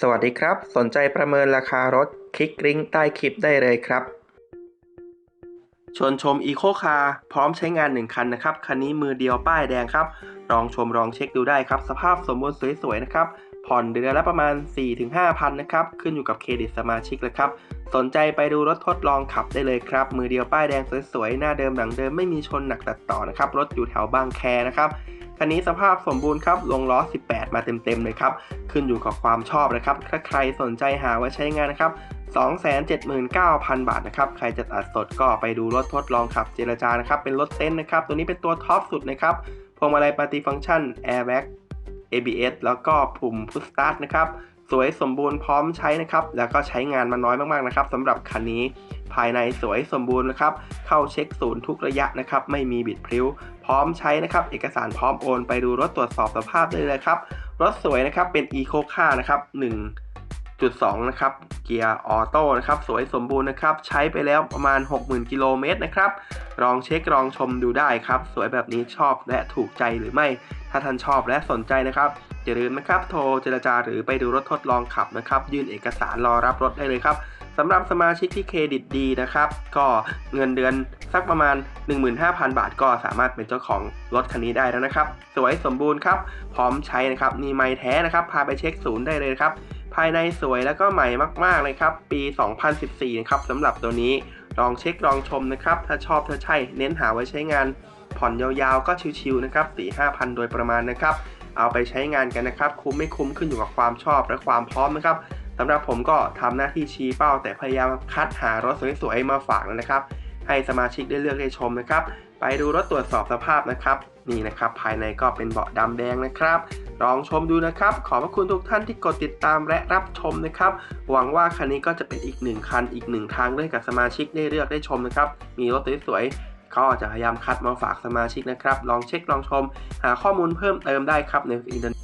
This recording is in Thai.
สวัสดีครับ สนใจประเมินราคารถ คลิกลิงก์ใต้คลิปได้เลยครับ ชวนชม e ีโคคาร์พร้อมใช้งาน 1 คันนะครับ คันนี้มือเดียวป้ายแดงครับลองชมลองเช็คดูได้ครับ สภาพสมบูรณ์สวยๆนะครับ ผ่อนเดือนละประมาณ 4-5 พันนะครับ ขึ้นอยู่กับเครดิตสมาชิกเลยครับ สนใจไปดูรถทดลองขับได้เลยครับ มือเดียวป้ายแดงสวยๆ หน้าเดิมหลังเดิมไม่มีชนหนักตัดต่อนะครับ รถอยู่แถวบางแคนะครับ คันนี้สภาพสมบูรณ์ครับ ลงล้อ 18 มาเต็มๆเลยครับ ขึ้นอยู่กับความชอบนะครับ ถ้าใครสนใจหาไว้ใช้งานนะครับ279,000 บาทนะครับ ใครจะตัดสดก็ไปดูรถทดลองขับเจรจานะครับ เป็นรถเต้นนะครับ ตัวนี้เป็นตัวท็อปสุดนะครับพวงมาลัยปัติฟังก์ชัน Airbag ABS แล้วก็ปุ่ม Push Start นะครับ สวยสมบูรณ์พร้อมใช้นะครับ แล้วก็ใช้งานมาน้อยมากๆนะครับสำหรับคันนี้ ภายในสวยสมบูรณ์นะครับ เข้าเช็คศูนย์ทุกระยะนะครับ ไม่มีบิดพริ้ว พร้อมใช้นะครับ เอกสารพร้อมโอน ไปดูรถตรวจสอบสภาพได้เลยครับ รถสวยนะครับ เป็น Eco Car นะครับ 1.2นะครับ เกียร์ออโต้นะครับ สวยสมบูรณ์นะครับ ใช้ไปแล้วประมาณ 60,000 กิโลเมตรนะครับ ลองเช็คลองชมดูได้ครับ สวยแบบนี้ชอบและถูกใจหรือไม่ ถ้าท่านชอบและสนใจนะครับ อย่าลืมนะครับ โทรเจรจาหรือไปดูรถทดลองขับนะครับ ยื่นเอกสารรอรับรถได้เลยครับสำหรับสมาชิกที่เครดิตดีนะครับ ก็เงินเดือนสักประมาณ 15,000 บาทก็สามารถเป็นเจ้าของรถคันนี้ได้แล้วนะครับ สวยสมบูรณ์ครับ พร้อมใช้นะครับนี่ไม่แท้นะครับ พาไปเช็คศูนย์ได้เลยครับ ภายในสวยแล้วก็ใหม่มากๆเลยครับ ปี 2014 นะครับสำหรับตัวนี้ลองเช็คลองชมนะครับ ถ้าชอบถ้าใช่ เน้นหาไว้ใช้งาน ผ่อนยาวๆ ก็ชิวๆนะครับ4 5,000โดยประมาณนะครับ เอาไปใช้งานกันนะครับ คุ้มไม่คุ้มขึ้นอยู่กับความชอบและความพร้อมนะครับสำหรับผมก็ทำหน้าที่ชี้เป้า แต่พยายามคัดหารถสวยๆมาฝากแล้วนะครับ ให้สมาชิกได้เลือกได้ชมนะครับ ไปดูรถตรวจสอบสภาพนะครับ นี่นะครับ ภายในก็เป็นเบาะดำแดงนะครับ ลองชมดูนะครับ ขอบพระคุณทุกท่านที่กดติดตามและรับชมนะครับ หวังว่าคันนี้ก็จะเป็นอีกหนึ่งคันอีกหนึ่งทางให้กับสมาชิกได้เลือกได้ชมนะครับ มีรถสวยๆเขาจจะพยายามคัดมาฝากสมาชิกนะครับ ลองเช็คลองชม หาข้อมูลเพิ่มเติมได้ครับในอินเทอร์เน็ต